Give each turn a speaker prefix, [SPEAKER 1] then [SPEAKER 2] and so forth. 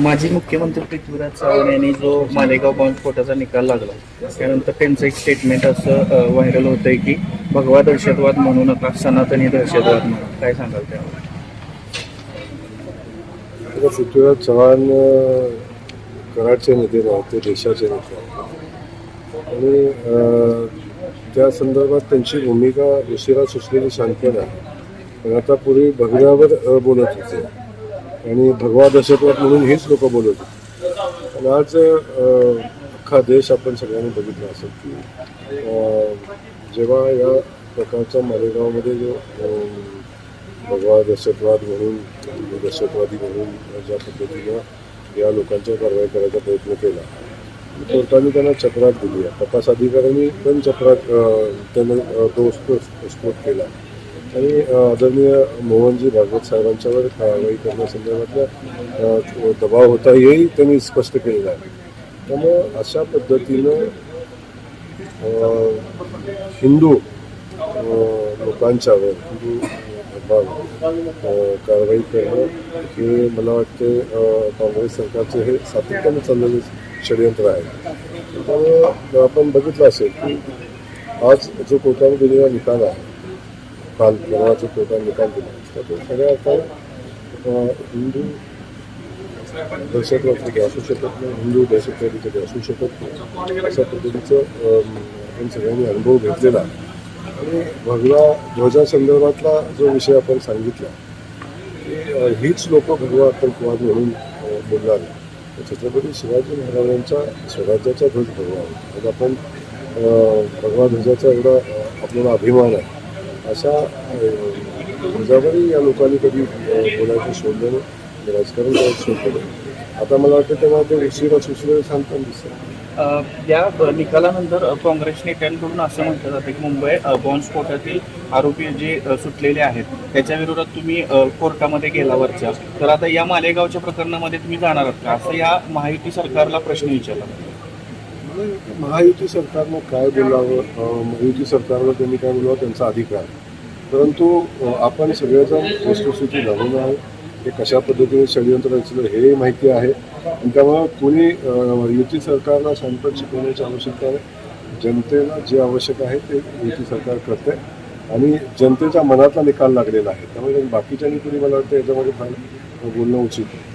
[SPEAKER 1] माजी मुख्यमंत्री पृथ्वीराज चव्हाण यांनी जो मालेगाव बॉम्ब स्फोटाचा निकाल लागला त्यानंतर त्यांचं एक स्टेटमेंट असं व्हायरल होतंय की भगवा दहशतवाद म्हणू नका सनातनी दहशतवाद म्हणून. काय सांगाल त्यावर?
[SPEAKER 2] पृथ्वीराज चव्हाण कराडचे नेते नव्हते देशाचे नेते आणि त्या संदर्भात त्यांची भूमिका उशिरा सुचलेली शांतता आहे पण आता पूर्वी भगव्यावर बोलत होते. आणि भगवा दहशतवाद म्हणून हेच लोक बोलत होते पण आज अख्खा देश आपण सगळ्यांनी बघितला असेल की जेव्हा या प्रकारचा मालेगावमध्ये जो भगवा दहशतवाद म्हणून हिंदू दहशतवादी म्हणून ज्या पद्धतीनं या लोकांच्या कारवाई करायचा प्रयत्न केला कोर्टाने त्यांना चक्रात दिली आहे. तपास अधिकाऱ्यांनी पण चक्रात त्यांना तो स्फोट केला. आणि आदरणीय मोहनजी भागवत साहेबांच्यावर कारवाई करण्यासंदर्भातला दबाव होता हेही त्यांनी स्पष्ट केलेलं आहे. त्यामुळं अशा पद्धतीनं हिंदू लोकांच्यावर हिंदू धर्मावर कारवाई करणं हे मला वाटते काँग्रेस सरकारचे हे सातत्याने चाललेलं षडयंत्र आहे. त्यामुळं आपण बघितलं असेल की आज जो कोर्टाने दिलेला निकाल आहे काल परवा जो कोर्टाने निकाल दिला तर तो अर्थानं हिंदू दहशतवादी काही असू शकत नाही हिंदू दहशतवादी कधी असू शकत नाही. अशा पद्धतीचं आपण सगळ्यांनी अनुभव घेतलेला. आणि भगवा ध्वजासंदर्भातला जो विषय आपण सांगितला की हीच लोक भगवा आतंकवाद म्हणून बोलणार तर छत्रपती शिवाजी महाराजांच्या स्वराज्याचा ध्वज भगवा आहे. आज आपण भगवा ध्वजाचा एवढा आपल्याला अभिमान आहे. अशा मुजावरी या लोकांनी कधी बोलायचं सोडलं नाही. म्हणजे राजकारण करायचं सोडलं नाही. आता मला वाटतं तेव्हा ते उशिरा सुशिरा शांतपण दिसतं
[SPEAKER 1] या निकालानंतर काँग्रेस नेत्यांकडून असं म्हटलं जातं की मुंबई बॉम्बस्फोटातील आरोपी जे सुटलेले आहेत त्याच्या विरोधात तुम्ही कोर्टामध्ये गेला वरच्या. तर आता या मालेगावच्या प्रकरणामध्ये तुम्ही जाणार आहात का? असं या माहिती सरकारला प्रश्न विचारला.
[SPEAKER 2] म्हणजे महायुती सरकारनं काय बोलावं महायुती सरकारवर त्यांनी काय बोलावं त्यांचा अधिकार. परंतु आपण सगळेजण वस्तुस्थिती घालून आहे ते कशा पद्धतीने षडयंत्र रचलं हे माहिती आहे. आणि त्यामुळं कोणी युती सरकारला शांतपण शिकवण्याची आवश्यकता आहे जनतेला जे आवश्यक आहे ते युती सरकार करते आणि जनतेच्या मनातला निकाल लागलेला आहे. त्यामुळे बाकीच्यांनी कुणी मला वाटतं याच्यामध्ये फार बोलणं उचित आहे